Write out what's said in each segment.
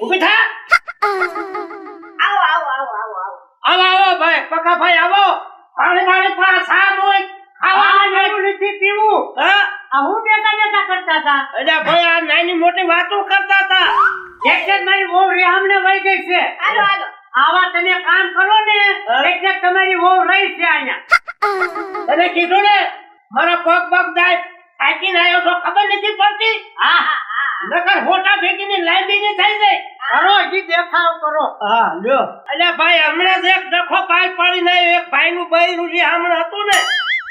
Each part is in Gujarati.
ઊભી થા. આવો આવો આવો આવો આવો આવો આવો ભાઈ પકા ભાઈ આવો. પાણી પાણી પા સામ હોય ખાવાનું જરૂર નથી પીવું. હા? આ હું બેટા બેટા કરતા હતા? અરે ભાઈ આ નાની મોટી વાતો કરતા હતા. એટલે જ મારી વહુ રેહામને વહી ગઈ છે. હાલો હાલો. આવા તમે કામ કરો ને. એટલે તમારી વહુ રહી છે અહીંયા. તને કીધું ને મારા પગ પગ જાય થાકીને આવ્યો તો ખબર નથી પડતી? હા હા. નકર હોટા ફેંકીને લાંબી ની થઈ જાય. કરો હજી દેખાવ કરો. હા લ્યો. અલ્યા ભાઈ હમણાં જ એક ડખો પાલ પાડીને આવ્યો એક ભાઈ નું બૈરું જે હમણાં હતું ને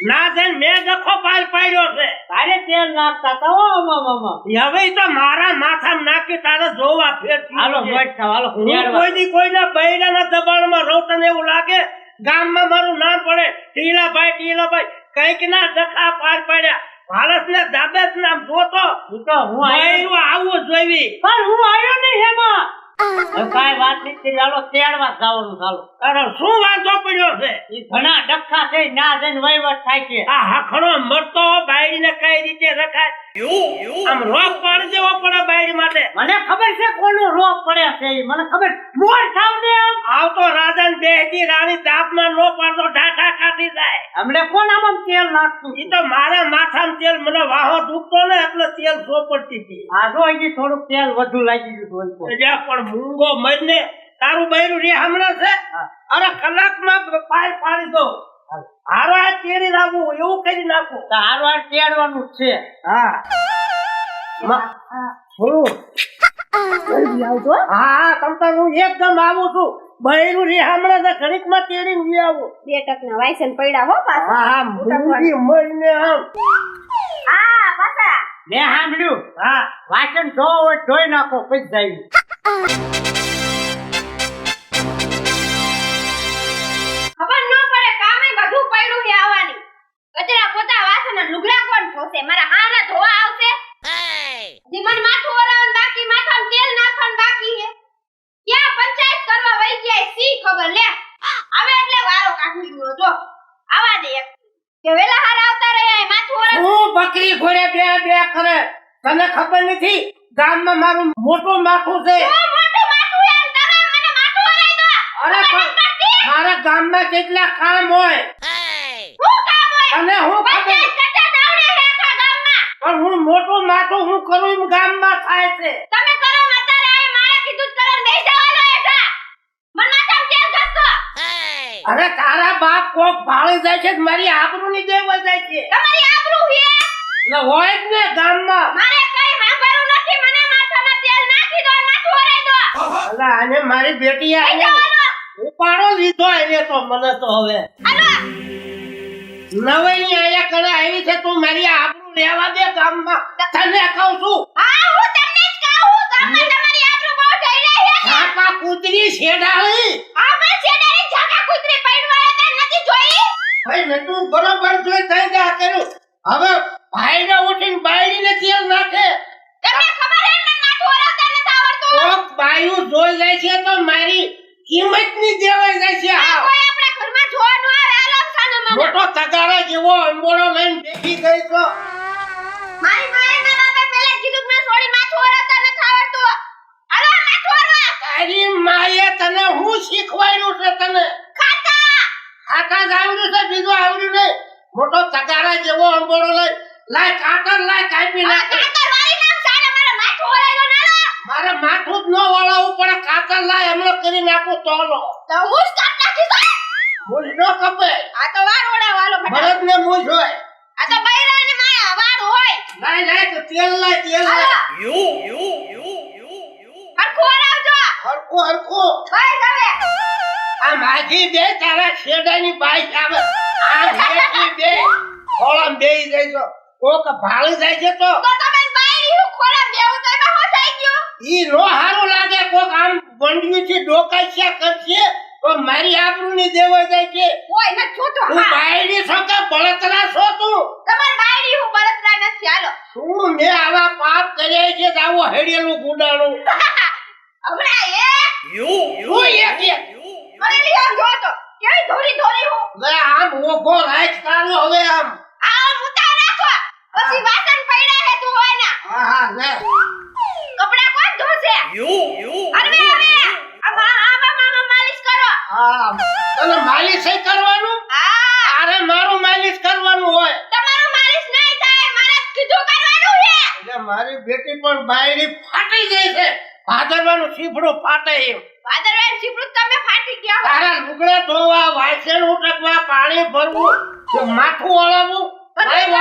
ના જઈને મેં ડખો પાલ પાડ્યો છે. તારે તેલ નાખતા હો આમાં. હવે તો મારા માથામાં નાખી તારે જોવા ફેર હાલો મોટ થાવ, હાલો હું. કોઈ દી કોઈના બૈરાના દબાણમાં રહું તને એવું લાગે? ગામમાં મારું નામ પડે. ટીલાભાઈ ટીલાભાઈ કંઈક ના ડખા પાર પાડ્યા. ભારત ને દાબે નામ જોતો હું તો હું આવ્યો આવવું આવું જોઈવી. પણ હું આવ્યો નહીં હેમાં. હવે વાત નથી ચાલો તેડવા જવાનું ચાલો અરે શું વાંધો પડ્યો છે? એ ઘણા ડખા છે ના જઈને વહીવટ થાય છે. આ હખણો મરતો બાયડીને કઈ રીતે રખાય? આમ રોગ પાડી પડે બાયડી માટે. મને ખબર છે કોનો રોગ પડે છે મને ખબર મોર થાવ આમ. આવતો રાજા ને બેહતી રાણી તાપમાં નો પાડતો ઢાઠા કાઢી જાય. હમણે કોણ આમાં તેલ નાખતું? ઈ તો મારા માથામાં તેલ મને વાહો દુખતો ને એટલે તેલ સોપડતી હતી. આ જો હજી થોડુંક તેલ વધુ લાગી ગયું. એટલે પણ મૂંગો મરને તારું બૈરું રે હમણાં છે. અરે કલાકમાં પાય પાડી દો. હારો આ રાખવું એવું કરી નાખું. તો હારું તેડવાનું છે. હા. માં, હું આવજો હા. હા તમ હું એકદમ આવું છું. બૈરું રે હમણાં તો ઘડીકમાં તેડીને લઈ આવું. બે ટકના વાયસન પડ્યા હો પાછા. હા હા મૂંગી મરીને આમ. હા પાછા. મેં સાંભળ્યું. હા. વાસણ ધોવો હોય તો ધોઈ નાખો પછી જાય. પોતા લુગડા કોણ ધોશે? મારા હારા ધોવા આવશે? હજી મને માથું વરાવવાનું બાકી માથામાં તેલ નાખવાનું બાકી હે ક્યાં પંચાયત કરવા વઈ ગયા સી ખબર? લે આવે એટલે વારો કાઢી ગયો જો. આવા દે કે વેલા હાર આવતા રહ્યા એ માથું વરાવ હું બકરી ઘોડે બે બે કરે. તને ખબર નથી ગામમાં મારું મોટું માથું છે. અરે મારા ગામમાં કેટલા કામ હોય કામ હોય? અને હું ખબર પંચાયત કરતા દાવડે હે આખા ગામમાં પણ હું મોટો માટો હું કરું એમ ગામમાં થાય છે. તમે કરો ને અત્યારે આ મારા કીધું કરો નહીં જવાનો એટલા મન માથામાં તેલ ઘસતો અરે તારા બાપ કોક ભાળી જાય છે મારી મારી આબરૂની દેવા જાય છે. તમારી આબરૂ છે એટલે હોય જ ને ગામમાં. મારે કઈ સાંભળવું નથી મને માથામાં તેલ નાખી દો માથું ઓરાઈ દો. અલા આને મારી બેટી આને ઉપાડો લીધો એને તો મને તો હવે. હાલો. નવાઈની આયા કરે આવી છે તું મારી આબરૂ લેવા દે ગામમાં. તને કહું છું. હા હું તમને જ કહું ગામમાં તમારી આબરૂ બહુ થઈ રહી છે. કાકા કૂતરી છેડાળી આ પણ છેડાની ઝાકા કૂતરી પડવા તે નથી જોઈ? ભાઈ ને તું બરોબર જોઈ થઈ જા કર્યું હવે ભાઈને ઉઠીને બાયડીને તેલ નાખે. તમને ખબર હે મને માથું ઓરાવતા નથી આવડતું? કોક બાયું જોઈ જાય છે તો મારી કિંમતની દેવાઈ જાય છે. હા કોઈ આપણા ઘરમાં જોવા ન આવે આલો સાનો મોટો તગારા જેવો અંબોળો લઈને બેસી ગઈ તો. મારી માએ ના બાપે પહેલા કીધું કે છોડી માથું ઓરાવતા નથી આવડતું. હાલો માથું ઓરવા તારી માએ તને હું શીખવાડ્યું છે તને? ખાતા. ખાતા જ આવડ્યું છે બીજું આવડ્યું નહીં. મોટો તગારા જેવો અંબોળો લઈ લાય કાતર લાય કાપી આ કાતર વાળી નામ સાને મારા માથું ઓરાવ્યો નાલો મારે માથું જ ન વળાવવું પણ કાતર લાય હમણાં કરી નાખું તોલો. તો હું જ કાપ નાખીશ હો. મુજ ન કપે આ તો વાર ઓડાવાલો ફટાફટ. બળદ ને મુજ હોય. આ તો બૈરાની માયા વાર હોય. લાય લાય તો તેલ લાય તેલ હાલો. લાય હરખું ઓરાવજો હરખું હરખું. બસ હવે. આ માજી બે તારા છેડાની બાઈક આવે. આ ભેગી બે ખોળામાં બેહી જાય છો કોક ભાળી જાય છે તો. તો તમે બાયરી હું ખોરાક દેવું તો એમાં હું થઈ ગયું? ઈ નો હારું લાગે કોક આમ બંડવી થી ડોકાચ્યા કરશે. તો મારી આબરૂની દેવાઈ જાય છે. ઓય ન છો તો હું બાયડી છો કે બળતરા છો તું? તમાર બાયડી હું બળતરા નથી હાલો. શું મે આવા પાપ કર્યા છે તો આવું હેડેલું ગુડાણું હમણાં યુ હું એક એક મરેલી આમ જો તો. કેવી ધોરી ધોરી હું? લે આમ ઓઘો રાખ તારો હવે આમ. આમ ઉતાર રાખો. પછી વાસણ પડ્યા હે ધોવાના. હા હા લે. કપડા કોણ ધોશે? અરે હવે આમાં આમાં આમાં હા. તને માલિશ કરવાનું? અરે મારું માલિશ કરવાનું હોય. તમારું માલિશ નહીં થાય મારે કીધું કરવાનું છે. એટલે મારી બેટી પણ બાયડી ફાટી જાય છે. ભાદરવાનું સીફડું ફાટે એમ. ભાદરવાનું ચીપડું તમે ફાટી ગયા. તારા લુગડા ધોવા વાસણ ઉટકવા પાણી ભરવું માથું ઓળવું બધું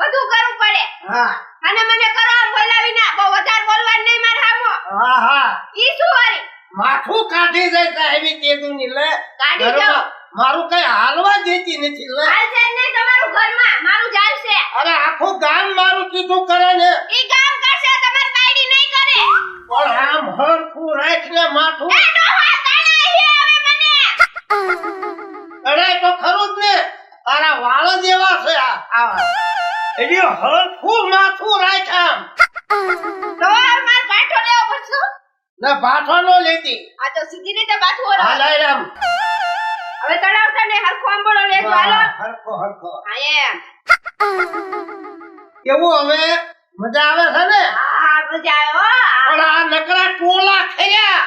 કરવું કરવું પડે. હા. અને મને કરો આમ બોલાવી ના બહુ વધારે બોલવાનું નહીં મારા હામો. હા હા. ઈ શું વળી માથું કાઢી જાય એવી તેદું ની લે કાઢી જાઓ. મારું કઈ હાલવા દેતી નથી લે. હાલશે ને તમારું ઘરમાં મારું જાલશે અરે આખું ગામ મારું કીધું કરે ને. ઈ ગામ કરશે તમાર બાયડી નહીં કરે. પણ આમ હરખું રાખ ને માથું. એ નો હા તાણા હે હવે મને. અરે તો ખરું જ ને. અરે વાળ દેવા છે આ એટલે હરખું માથું રાખ આમ. તો માર પાઠો લેવો પડશે. ને પાછો નો લેતી. આ તો સીધી રીતે પાછો ઓળો હાલ લઈ રામ હવે તળાવતા ને હરખો આંબળો લે તો હાલો હરખો હરખો. હા એમ. કેવું હવે? મજા આવે છે ને? હા મજા આવ્યો પણ આ નકરા ટોલા ખયા.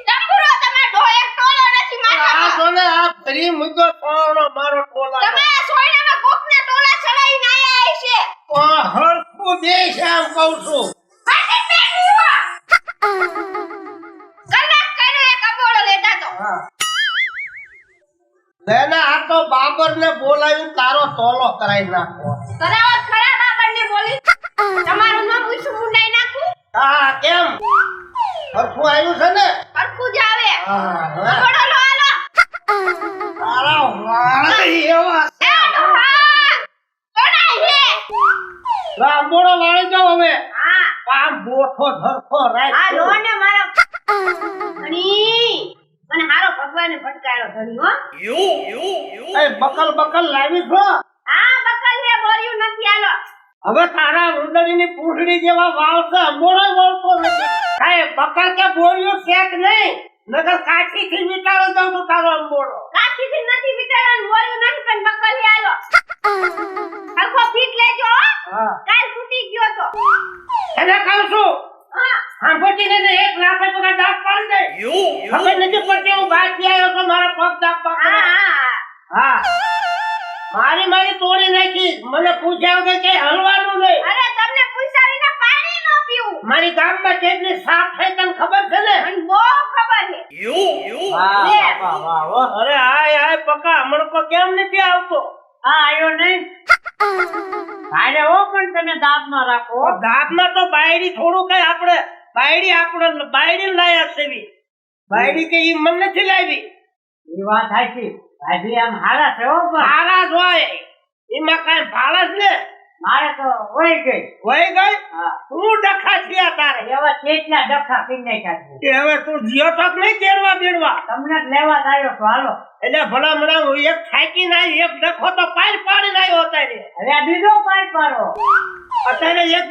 ટંબુરો તમાર ઢો એક ટોલો નથી આ સોને આ ફરી મુદ્દો સોનો મારો ટોલા તમારા સોયડામાં કોકના ટોલા ચડાઈને આયા હશે પણ હરખું દે છે આમ કહું છું. કલાક કર્યો એક આંબોળો લેતા તો. હા. આ તો બાબર ને બોલાવી તારો ટોલો કરાવી નાખો. કરાવો ખરા બાબરને બોલી. તમારું નામ પૂછું મુંડાઈ નાખું? હા કેમ? હરખું આવ્યું છે ને? હરખું જ આવે. હા હા. લો હાલો. તારા વાળ એવા ડોહા તણાઈ છે લાંબોડો વાળી જાવ હવે. હા આમ બોઠો ધરખો રાય આ લો ને મારા ધણી. મને હારો ભગવાને ભટકાયો ધણી હો. એ બકલ બકલ લાવી છો? આ બકલ ને બોર્યું નથી આલો હવે તારા ઉંદરીની પૂંછડી જેવા વાળ છે અંબોડો વળતો નથી. કાય બકલ કે બોલ્યું શેક નહીં? નગર કાઠી થી મીટાડો દઉં તો તારો અંબોડો કાઠી થી નથી વિચારવાનું બોર્યું નથી પણ બકલ આલો હરખો ફીટ લેજો હા. કાલ તૂટી ગયો તો. એને કહું છું. સાંભળતી નથી એક લાખ રૂપિયા દાંત પાડી દે. ખબર નથી પડતી હું બાકી આવ્યો તો મારા પગ દાંત હા હા. હા. મારી મારી તોડી નાખી. મને પૂછ્યા વગર કે હલવાનું નહીં. અરે તમને પૂછ્યા વિના પાણી ન પીવું. મારી ગામમાં કેટલી સાફ થઈ તને ખબર છે ને? બહુ ખબર છે. લે. અરે આય આય પકા. હમણાં કેમ નથી આવતો? હા આવ્યો નહીં અરે પણ તમે દાબમાં રાખો. દાંતમાં તો બાયડી થોડું કઈ આપણે બાયડી આપણે બાયડી લાયા સેવી બાયડી કે ઈ મને નથી લાવી. એ વાત સાચી. ભાજી આમ હારા છે હો પણ. જ હોય. એમાં કઈ ભાળસ ને? મારે તો વહી ગઈ. વહી ગઈ? તું ડખા થયા તારે? એવા કેટલા ડખા પી નાખ્યા કે હવે તું જીઓ તો નહીં તેડવા બેડવા. તમને જ લેવા આવ્યો તો હાલો. એટલે ભલા મણા હું એક થાકી ના એક ડખો તો પાર પાડી નાખ્યો અત્યારે હવે આ બીજો પાર પાડો. અત્યારે એક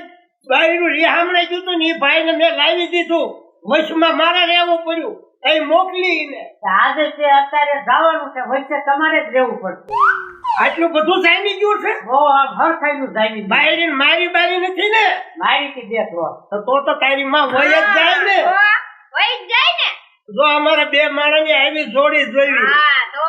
બાયનું રિહામણે જોતું ને એ ભાઈને મેં લાવી દીધું. વચમાં મારે રહેવું પડ્યું. એ મોકલી ને આજે તે અત્યારે જવાનું છે વચ્ચે તમારે જ રહેવું પડશે. આટલું બધું જામી ગયું છે? બહુ આમ હરખાઈનું જાય બાયડી ને મારી બારી નથી ને? મારી થી બે તો તો તો તો તારી માં વય જ જાય ને? હા, જ જાય ને? જો અમારે બે માણસની આવી જોડી જોઈ. હા તો.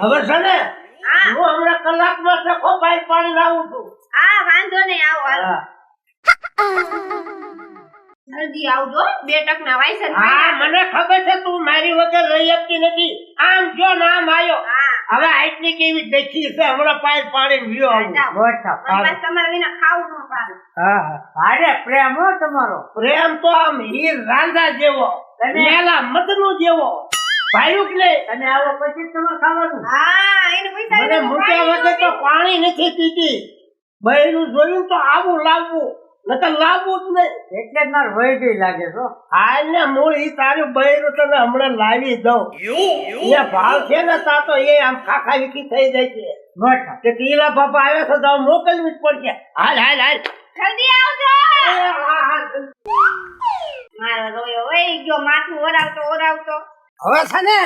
હવે છે ને? હા. હું હમણાં કલાકમાં સખો બાઈક પાણી લાવું છું. હા વાંધો નહીં આવો હાલો. હા. જલ્દી આવજો બે ટકના વાયસન હા મને ખબર છે તું મારી વગર રહી શકતી નથી. આમ જો નામ આમ આવ્યો હા હવે આટલી કેવી દેખી છે? હમણાં પાય પાડીને વ્યો આવું. બસ તમારા વિના ખાવું ન પાડે. હા હા. અરે પ્રેમ હો તમારો. પ્રેમ તો આમ હીર રાંધા જેવો તને- મેલા મદનો જેવો. ભાઈયું કે અને આવો પછી તમારે ખાવાનું. હા એને પૈસા મને મૂક્યા વગર તો પાણી નથી પીતી. બહેરું જોયું તો આવું લાવવું. નકર લાવવું જ નહીં. એટલે ગઈ લાગે છો હાલ ને મૂળ ઈ તારું તને હમણાં લાવી દઉં. એ ભાવ છે ને તા તો એ આમ ખાખા વીખી થઈ જાય છે. ગોઠા કે ટીલા બાપા આવ્યા તો હવે મોકલવી જ પડશે. હાલ હાલ હાલ. જલ્દી આવજો! હા, હા. મારો રોયો વહી ગયો માથું ઓરાવતો ઓરાવતો. હવે છે ને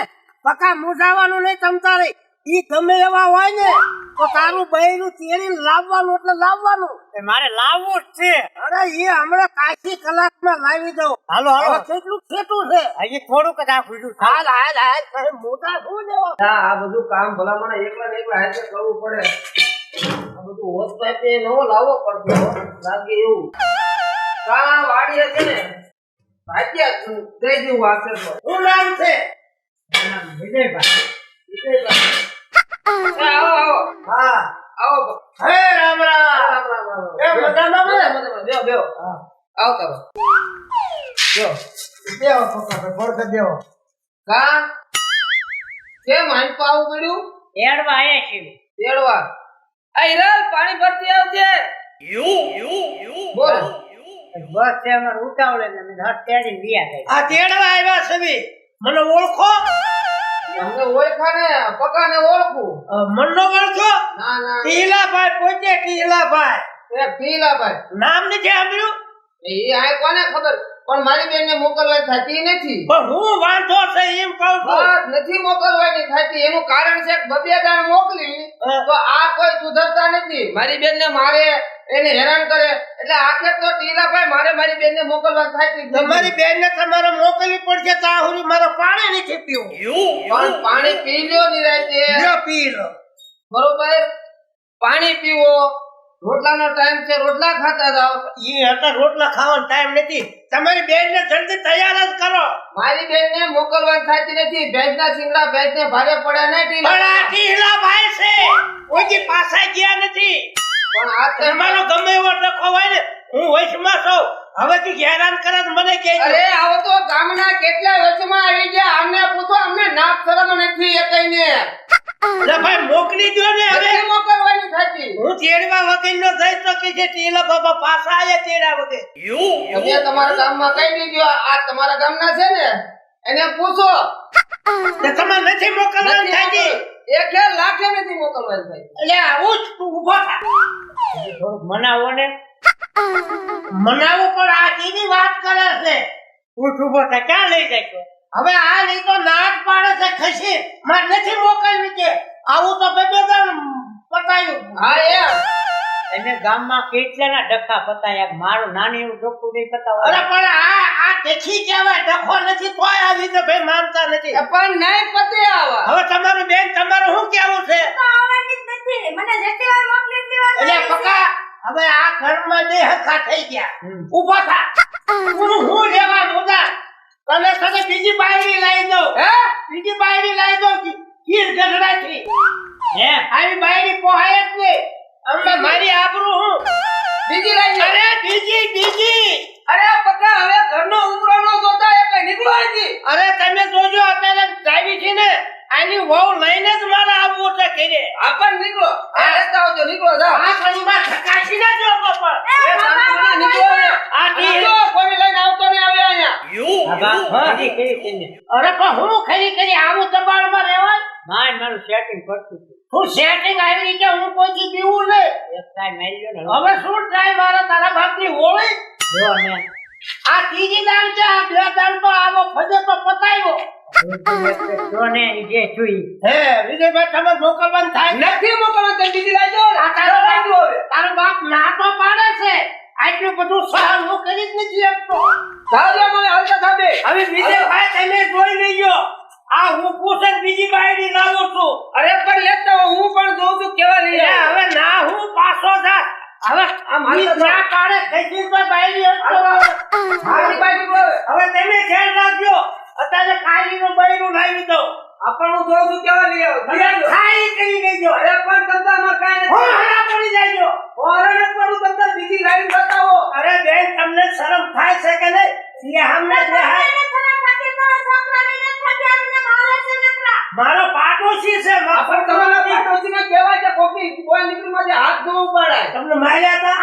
પકા મુજાવાનું નહીં તમતારે ઈ ગમે એવા હોય ને તો તારું બૈરું તેરી લાવવાનું એટલે લાવવાનું. એ મારે લાવવું જ છે. અરે એ હમણાં કાશી કલાકમાં લાવી દઉં. હાલો હાલો. કેટલું ખેતું છે? હજી થોડુંક જ આ ખુલ્લું હાલ હાલ હાલ મોટા શું લેવા ના આ બધું કામ ભલા મને એકલા ને એકલા હાથે કરવું પડે. આ બધું હોત પાસે નવો લાવવો પડતો લાગે એવું. કા વાડી છે ને ભાગ્યા દઈ દેવું વાસે તો શું નામ છે? વિજયભાઈ. વિજયભાઈ. આવો આવો હા આવો હે રામ રામ રામ રામ. રામ એ મજામાં બેહો, બેહો, બેહો. આવો તમે બેહો. દેવો પપ્પા ભાઈ બળદ દેવો. કા? કેમ હાંડ પાવું પડ્યું? તેડવા આયા છે તેડવા. આ હિરલ પાણી ભરતી આવજે. બોલ. બસ છે અમારે ઉતાવળે ને હટ તેડીને ગયા. આ તેડવા આવ્યા છે મને ઓળખો. અમને ઓળખા ને પકા ને ઓળખું મન નો ઓળખો ના ના. ટીલાભાઈ પોતે ટીલાભાઈ એ પીલાભાઈ. નામ નથી સાંભળ્યું? એ આ કોને ખબર? પણ મારી બેન ને મોકલવાની થતી નથી. પણ હું વાંધો છે એમ કહું છું. નથી મોકલવાની થતી એનું કારણ છે કે બબે દાણ મોકલી તો આ કોઈ સુધરતા નથી. મારી બેન ને મારે એને હેરાન કરે. એટલે આખરે તો ટીલાભાઈ મારે મારી બેન ને મોકલવાની થતી તમારી બેન ને તમારે મોકલવી પડશે તાહુરી મારે પાણી નથી પીવું. પણ પાણી પી લ્યો નિરાંતે. લ્યો પી લો બરોબર? પાણી પીવો. રોટલાનો ટાઈમ છે રોટલા ખાતા જાઓ. ઈ હતા રોટલા ખાવાનો ટાઈમ નથી. તમારી બેન ને જલ્દી તૈયાર જ કરો. મારી બેન ને મોકલવા થતી નથી. ભેજના સિંગડા ભેંસ ને ભારે પડ્યા નહીં પણ ટીલા ભાઈ છે. ઓજી પાછા ગયા નથી. પણ આ ગમે એવો ડખો હોય ને હું વૈશમાં છું. હવેથી તું હેરાન કરે મને કે અરે આવો તો ગામના કેટલા વચમાં આવી ગયા? અમને પૂછો અમને નાક શરમ નથી એ અરે ભાઈ મોકલી દો ને હવે. મોકલવાની થતી. હું તેડવા વકીલ નો જઈ તો કે જે ટીલા બાબા પાછા આયા તેડા વગર. તમે તમારા ગામમાં કઈ દીધું આ તમારા ગામના છે ને? એને પૂછો. તમે તમારે નથી મોકલવાની મોકલ- એક એક લાખે નથી મોકલવાની થઈ એટલે આવું જ તું ઊભો થા. થોડુંક મનાવો ને. મનાવું પણ આ કેવી વાત કરે છે. ઊભો થાય ક્યાં લઈ જાય હવે આ નહીં તો નાક પાડે છે ખસી. મારે નથી મોકલવી કે. આવું તો બધે પતાયું. હા એમ. એને ગામમાં કેટલાના ડખા પતાયા? મારું નાની એવું ડખું નહીં અરે પતાવો પણ આ આ ટેકી કહેવાય ડખો નથી કોઈ આવી તો ભાઈ માનતા નથી. એ પણ નહીં પતે આવા. હવે તમારું બેન તમારું શું કેવું છે? આવવાની જ નથી. મને જેટલી વાર મોકલી એટલી એટલે પકા હવે આ ઘરમાં બે થઈ ગયા. ઊભા થા. હું હું લેવા મુદા તને તને બીજી બાયડી લાવી દઉં. હે? બીજી બાયડી લાવી દઉં. ગીર ગઢડાથી. હે? આવી બાયડી પોહાય જ નહીં. મારી આબરૂ હું. બીજી લાઈ અરે બીજી બીજી. અરે પકા હવે ઘરનો ઉમરો નો જોતા એ કઈ નીકળો અહીંથી. અરે તમે જોજો અત્યારે ડ્રાઈવી છે ને આની વહુ લઈને જ મારે આવવું છે ઘરે. આપણ નીકળો. આ રસ્તા આવજો નીકળો જાઓ. આ ઘણીમાં ઠકાશી ના જો પણ. એ સામે નીકળો. આ નીકળો, કોઈ લઈને આવતો નહીં આવે અહીંયા. યુ કરી અરે પણ હું ખરી કરી આવું દબાણમાં રહેવાય? માર મારું સેટિંગ કરતું હું સેટિંગ આવી કે હું કોઈથી પીવું એક ટાઈમ ને હવે શું ટ્રાય મારે તારા બાપની હોળી? જો ને આ ત્રીજી દાન છે આ બે દાન તો આવો ફજે તો પતાવ્યો. જો ને જે જોઈ હે વિજયભાઈ તમે મોકલવાનું થાય? નથી તમે બીજી લાઈ આ તારો બાપ હવે. તારો બાપ ના તો પાડે છે. આટલું બધું સહન હું કરી જ નથી મને હાલતા હવે વિજયભાઈ તમે જોઈ લેજો આ હું પૂછે બીજી બાયડી લાવું છું. અરે પણ લેતા હો, હું પણ જોઉં છું કેવા લઈ હવે ના હું પાછો જા હવે આ મારી ના પાડે કઈ તો બાયડી હટતો મારી નીકળો હવે. તમે ધ્યાન રાખજો. અત્યારે કાલીનું બૈરું લાવી દો આપણ હું જોઉં છું કેવા લઈ આવો. ખાઈ કરી લેજો. અરે પણ ધંધામાં કાંઈ હું નથી. હરા પડી જાયજો ઓરે ને પણ ધંધા બીજી લાઈન બતાવો. અરે બેન તમને શરમ થાય છે કે નહીં? એ હમને જે હાય- મારો પાડોશી છે માફર પણ તમારા તમારા પાડોશીને કહેવાય કે કોકી. કોઈ નીકળી માં જે હાથ ન પડે તમને માર્યા હતા?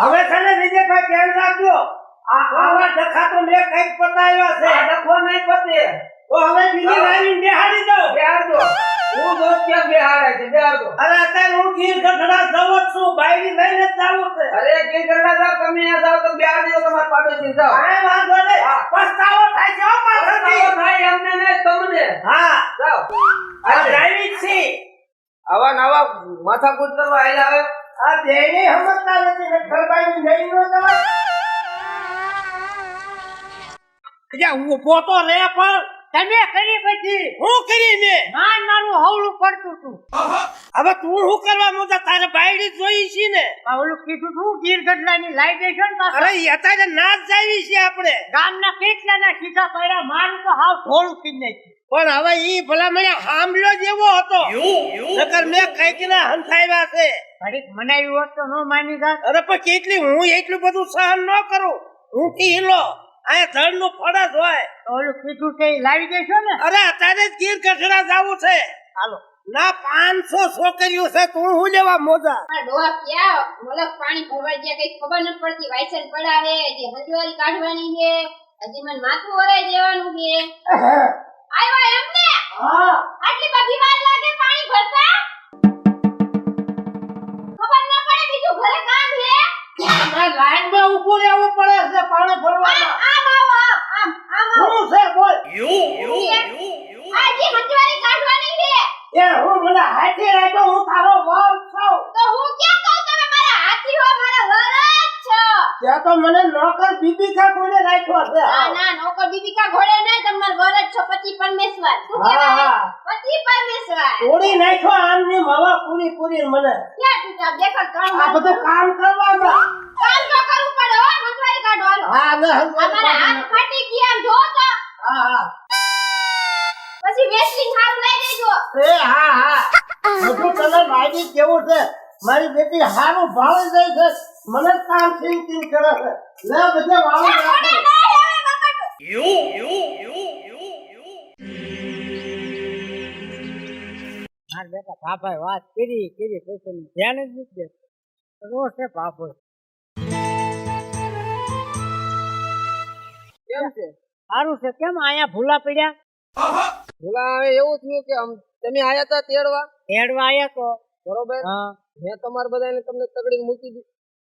હવે તને ને વિજયભાઈ ધ્યાન રાખજો. આ આવા દખા તો મેં કંઈક પતાવ્યા છે. દખો ડખો નહીં પતે. તો હવે બીજી લાઈન બેહાડી દો. બેહાડ દો હું દોસ્ત ક્યાં બેહાડે છે? બેહાડ દો અરે અત્યારે હું ગીર ગઢડા જવું જ છું. બાયડી લઈને જ જાવું છે. અરે ગીર ગઢડા જાવ તમે અહીંયા જાવ તો બેહાડ દો તમારા પાડોશી જાવ કાંઈ વાંધો નહીં. પસ્તાવો થાય છે ઓ. પસ્તાવો થાય અમને ને તમને. હા. જાવ આ ડ્રાઇવિંગ છે. આવા નવા માથાકૂટ કરવા આયલા હવે. આ બેયને સમજતા નથી ને ઘરબાઈની જઈ ન જવાય અજા હું પોતો રે પણ. તમે કરી પછી હું કરી મે? માન મારું હવળું પડતું તું. હવે તું શું કરવા માંગતા તારે બાયડી જોઈ છે ને? આ ઓલું કીધું તું ગીર ગઢડાની લાઈટ દેશો ને અરે અત્યારે નાચ જાવી છે આપણે. ગામના કેટલાના સીધા પડ્યા મારું તો હાવ ઢોળું કીધ નાખ્યું પણ હવે ઈ ભલા મને હામલો જેવો હતો. નકર મેં કંઈક ના હંસાવ્યા છે. ઘડીક મનાવ્યું હોત તો ન માની જાત. અરે પણ કેટલી હું એટલું બધું સહન ન કરું? હું કી હિલો આ ધડનું ફળજ હોય. ઓલું કીધું છે લાવી દેશો ને. અરે અત્યારે જ ગીર ગઢડા જવું છે. હાલો. ના પાંચસો છોકરીઓ છે તું હું લેવા મોજા? ડોહા ક્યાં? મલક પાણી ભરવા ગયા કઈ ખબર ન પડતી. વાયસર પડાવે જે હજવારી કાઢવાની છે. હજી મને માથું વરાઈ દેવાનું છે. આવ્યો એમને? હા. આટલી બધી વાર લાગે પાણી ભરતા? ખબર ન પડે બીજું ઘરે કામ છે? લાઈનમાં ઉભું રહેવું પડે છે પાણી ભરવામાં આમ શું છે બોલ. આ જે હજવારી કાઢવાની છે. એ હું મને હાથે રાખ્યો હું તારો વર છું. તો હું ક્યાં કહું તમે મારા હાથી હો મારા વરજ છો ત્યાં તો મને નોકર બીબીકા કોઈને રાખ્યો છે. ના ના નોકર બીબીકા ઘોડે નહીં તમાર વરજ છો પતિ પરમેશ્વર. શું કહેવાય? પતિ પરમેશ્વર. તોડી નાખ્યો આમની હવા પૂરી પૂરી મને. ક્યાં તૂટા દેખો ત્રણ આ બધું કામ કરવામાં કામ તો કરવું પડે હો મંગવારી કાઢો હા ને અમારા હાથ ફાટી ગયા જો તો. હા હા. પછી વેસલિન હારું લઈ દેજો એ હા હા. બધું કેવું છે. મારી બેટી હારું ભાવે જાય છે. મને કામ થઈને થઈને કરે છે. લે બધે વાળું યુ યુ યુ યુ યુ. મારા બેટા બાપાએ વાત કરી કરી પૈસા ધ્યાન જ નથી દેતું. રોજ છે બાપો. કેમ છે? સારું છે કેમ અહીંયા ભૂલા પડ્યા? ભૂલા હવે એવું થયું કે આમ તમે આયા તા તેડવા? તેડવા આયા તો. બરોબર? હા. મેં તમારા બધાને તમને તગડી મૂકી દી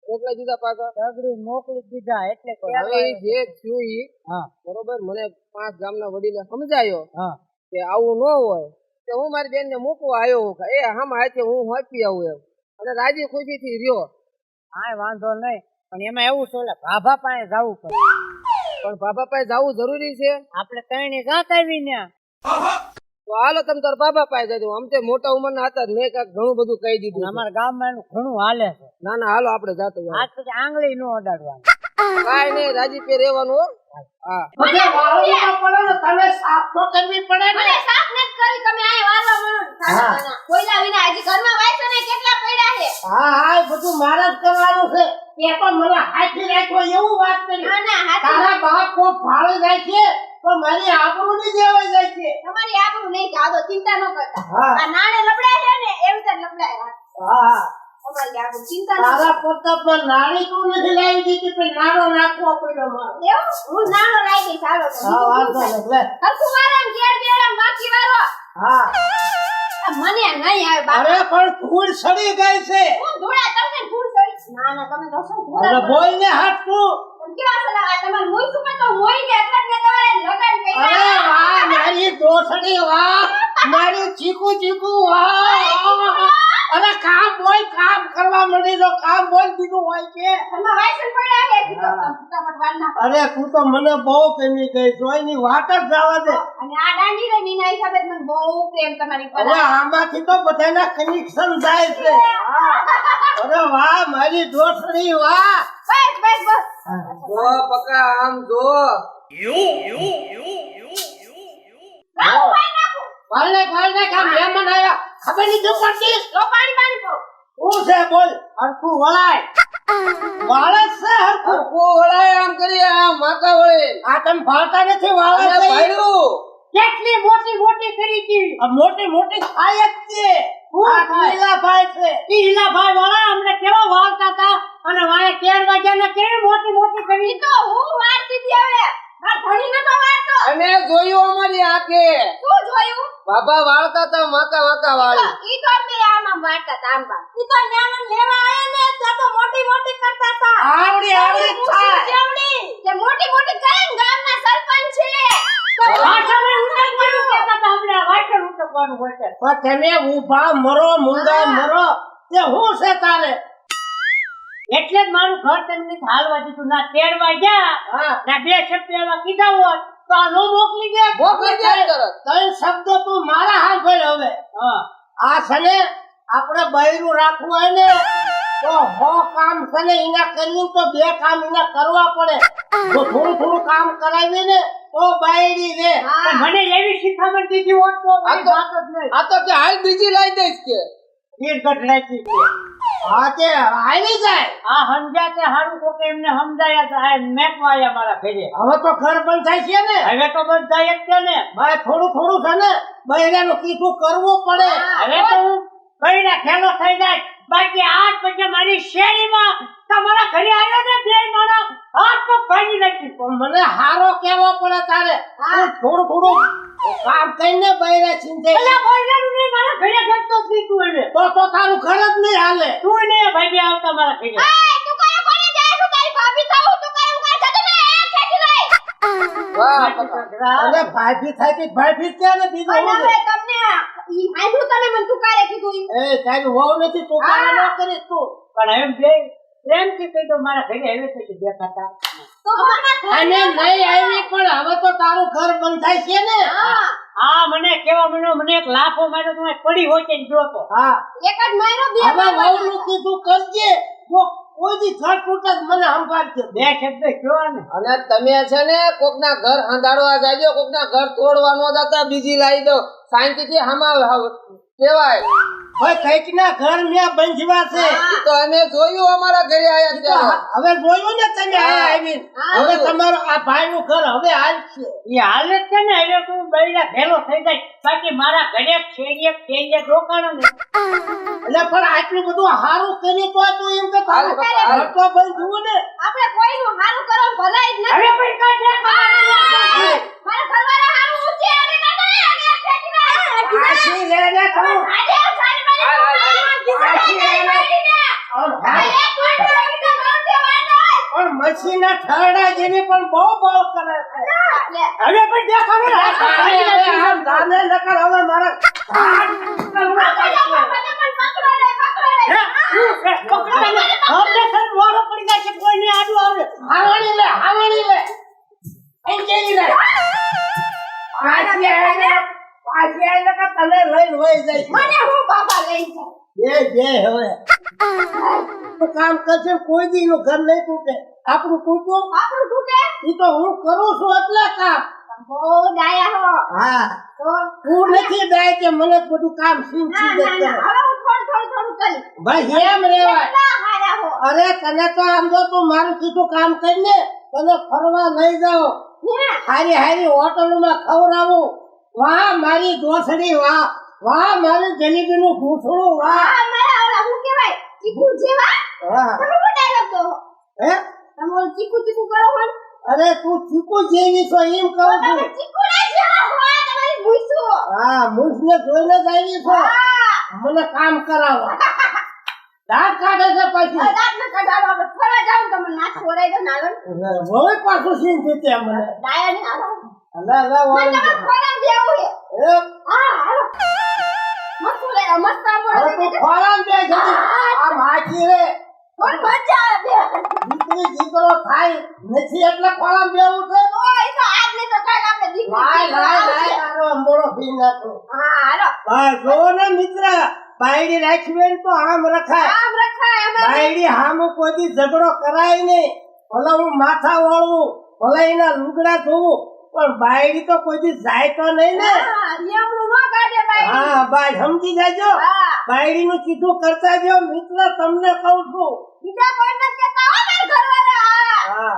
રોટલા દીધા પાછા? સગડી મોકલી દીધા એટલે હવે જે થયું ઈ બરોબર? મને પાંચ ગામના વડીલે સમજાયો કે આવું ન હોય. કે હું મારી બેનને મૂકવા આવ્યો હું એ હમ હાથે હું હોપી આવું એમ. અને રાજી ખુશી થી રહ્યો. હા વાંધો નહીં પણ એમાં એવું છે એટલે ભાભા પાસે જવું પડે. પણ ભાભા પાસે જવું જરૂરી છે? આપણે ત્રણે જાત આવી ને હાલો તમે તાર બાબા પાસે જજો. આમ તે મોટા ઉંમરના હતા મેં કાંઈક ઘણું બધું કહી દીધું. અમારા ગામમાં એનું ઘણું હાલે છે. ના ના હાલો આપણે જાતો આજ પછી આંગળી ન અડાડવાની. કાંઈ નહીં રાજી પે રહેવાનું હા. બધે વાળું પડે ને તને સાફ તો કરવી પડે ને. મને સાફ નથી કરી તમે અહીં વાળવા મળો સાડા હા. ખાના. કોયલા વિના હજી ઘરમાં વાયસો ને કેટલા પડ્યા છે? હા હા એ બધું મારે જ કરવાનું છે. એ પણ મને હાથી રાખ્યો એવું વાત કરી. ના ના હાથી તારા બાપ કો ભાળી જાય છે પણ મારી આબરૂ ની દેવાઈ જાય છે. તમારી આબરૂ નહીં જાદો ચિંતા ન કરતા. આ નાણે લબડાય છે ને એવું રીતે લબડાય. હા. તારા કરતા. પ્રતાપમાં નાળી તું નથી લાવી દીધી પણ નાડો નાખવો પડ્યો મારે? એવું? હું નાનો લાવી દઈશ હાલો હા વાંધો નહીં લે. હરખું વાળો ને ઘેર બાકી વાળો હા. મને નહીં આવે બાપા. અરે પણ ધૂળ સડી ગઈ છે. હું ધોળા તમને ધૂળ સડી ના ના તમે તો શું અરે બોલ ને હાથ તું. કેવા સલાહ આ તમારે મોઈ તો મોઈ ને એટલે જ મેં તમારે અરે વાહ મારી દોસડી વાહ. મારી ચીકુ ચીકુ વાહ અરે કામ બોલ કામ કરવા માંડી તો કામ બોલ બીજું હોય કે. ના અરે તું તો મને બહુ પ્રેમી ગઈ જોઈની વાત જ જવા દે. અને આ દાંડી રે નીના હિસાબે મને બહુ પ્રેમ તમારી પર અરે આમાંથી તો બધાના કનેક્શન જાય છે. અરે વાહ મારી દોસ્તરી વાહ. બસ બસ બસ. જો પકા આમ જો. નાખું ભાઈ નાખું વાળને વાળને મહેમાન આવ્યા ખબર નહીં પડતી. લો પાણી પાણી પો શું છે બોલ? હરખું વળાય. વાળે છે હરખું. હરખું વળાય આમ કરી આમ માકા વળે. આ તમે ભાળતા નથી વાળે અને છે ઈ. ભાઈડું કેટલી મોટી મોટી કરી હતી. આ મોટી મોટી થાય જ છે. થાય? લીલાભાઈ છે. વાળા અમને કેવા વાળતા હતા? અને વાળા કેર વાગ્યા કેવી મોટી મોટી કરી તો હું વાળતી હતી હવે. અને જોયું અમારી આંખે. શું જોયું? બાબા વાળતા હતા માકા વાકા વાળી. ઈ તો મે આમાં વાળતા આમ આમ. ઈ તો ન્યામણ લેવા આયા ને તે તો મોટી મોટી કરતા હતા આવડી આવડી થાય. આવડી કે મોટી મોટી કઈ ગામના સરપંચ છે. તો તમે ઊભા મરો મુંડા મરો. તે હું છે તારે? એટલે જ મારું ઘર તમને હાલવા દીધું. ના તેડવા ગયા હા. ના બે એવા કીધા હોત તો આ નો મોકલી દે. મોકલી તરત. ત્રણ શબ્દો તું મારા ભર હવે. હા. આ છે ને આપણે બૈરું રાખવું હોય ને તો હો કામ સને એના કરવું તો બે કામ એના કરવા પડે. તો થોડું થોડું કામ કરાવીએ ને તો બાયડી રે. મને એવી શિખામણ દીધી હોત તો આ તો- કે હાલ બીજી લાવી દઈશ કે. તીરગઢ રાખી હા તે આવી જાય. આ સમજાતે હારું કોકે એમને સમજાયા તો આ મેકવાયા મારા ઘરે હવે તો ઘર બંધ થાય છે ને. હવે તો બધા જ છે ને. ભાઈ થોડું થોડું છે ને બૈરાનું કીધું કરવું પડે. હવે તો હું કઈના ખેલો થઈ જાય. બાકી આજ પછી મારી શેરીમાં તમારા ઘરે આવ્યો ને બે માણસ હાથ તો ભાગી નાખી પણ મને હારો કેવો પડે તારે. આ થોડું થોડું કામ કરીને બૈરા છીંતે પેલા બોલવાનું ને મારા ઘરે ઘટતો જ નહીં તું એને. તો તો તારું ઘર જ નહીં હાલે. તું ને ભાગી આવતા મારા ઘરે. તું કયો કોને જાય છું? તારી ભાભી થાઉં તું કયો ઉગાર જતો ને એ ખેંચી લઈ. વાહ અરે ભાભી થાય કે ભાભી કે ને બીજું તમને ઈ તને મન તું કારે કીધું એ તારી હોવ નથી તો કારે ન કરે તું. પણ એમ બે પ્રેમથી કહી દો મારા ઘરે હવે પછી દેખાતા. તો અને નહીં આવી પણ હવે તો તારું ઘર બંધ થાય છે ને. હા. મને કેવા મને મને એક લાફો માર્યો તમે પડી હોય છે જોતો. હા. એક જ મહિનો બે હવે વહુ નું કીધું કરજે. જો કોઈ દી ઘર તૂટે જ મને સંભાળશે બે શબ્દ કયો ને. અને તમે છે ને કોકના ઘર હંધાડવા જાજો કોકના ઘર તોડવા ન જતા બીજી લાવી દો. શાંતિથી હમાવ કેવાય ભાઈ કંઈક ના ઘર મેં બંધવા છે. તો અમે જોયું અમારા ઘરે આયા ત્યારે. હવે જોયું ને તમે આયા આવી હવે તમારું આ ભાઈ નું ઘર હવે હાલ છે. એ હાલે જ છે ને હવે તું બૈડા ભેલો થઈ જાય. બાકી મારા ઘરે શેરીએ શેરીએ રોકાણો ને એટલે પણ આટલું બધું હારું કરી તો તું એમ કે તારું. ઘર તો બંધવું ને. આપણે કોઈનું હારું કરો ભલાઈ જ નથી. અરે પણ કાંઈ મારા ઘરવાળા હારું ઊંચે અને કાકા આગે પાછી રે રે તું આજે સારી મારી પણ કોઈ પણ મસીના ઠરડા જેવી પણ બહુ બહુ કરે છે લે હવે પણ નથી. સામે નકર હવે મારા લે, લે. ને. પડી જાય છે કોઈને આડું આવે હાવણી લે હાવણી લે અહીં જઈ લે કે તને લઈને વહી જાય મને હું બાબા લઈ જાય બે બે હવે. તો કામ કરશે કોઈ દી નું ઘર નહીં તૂટે. આપણું તૂટવું? આપણું તૂટે? ઈ તો હું કરું છું એટલે કામ. બહુ ડાયા હો. હા. તો તું નથી દાય કે મને બધું કામ શું હવે થોડું કરીશ. ભાઈ એમ રેવાય. અરે તને તો આમ જો તું મારું કીધું કામ કરીને તને ફરવા લઈ જાઓ. હારી હારી હોટલોમાં ખવડાવું. વાહ મારી દોસડી વાહ. વાહ મારી જલેબીનું ભૂસડું વાહ. આ મારા ઓલા હું કહેવાય? ચીકુ જેવા હા. તમે શું ડાયલોગ દો હે? તમે ચીકુ ચીકુ કરો હો અરે તું ચીકુ જેવી છો એમ કહો છો. છું ચીકુ ના જેવા હો તમારી ભૂસું. હા મૂછને જોઈને જ આવી છો. મને કામ કરાવવા દાંત કાઢે છે પછી. દાંત ન કઢાડો આપણે ફરવા જાવ તમને ના છોડાઈ દો નાલન હવે પાછું સીન જીતે મને ડાયા ને આવો અલા મને વાળી ખોરાક દેવું છે. એ હા હાલો. મસ્ત લે મસ્ત હવે તું ખોરાક દે છે આમ હાચી રે. પણ મજા આવે દીકરી દીકરો થાય. નથી એટલે ખોરાક દેવું છે? ઓય તો આજ ને તો કાલ આપણે દીકરી લાય લાય લાય. તારો અંબોળો પી નાખો. હા હાલો. બસ જો ને મિત્ર બાયડી રાખવી તો આમ રખાય. આમ રખાય અમે બાયડી હામું કોઈ ઝઘડો કરાય નહીં. ભલે હું માથા વાળવું ભલે એના લુગડા ધોવું પણ બાયડી તો કોઈ જાય તો નહીં ને. હા બાય સમજી જાજો. બાયડી નું કીધું કરતા જો મિત્ર તમને કહું છું. બીજા કોઈ નથી હા.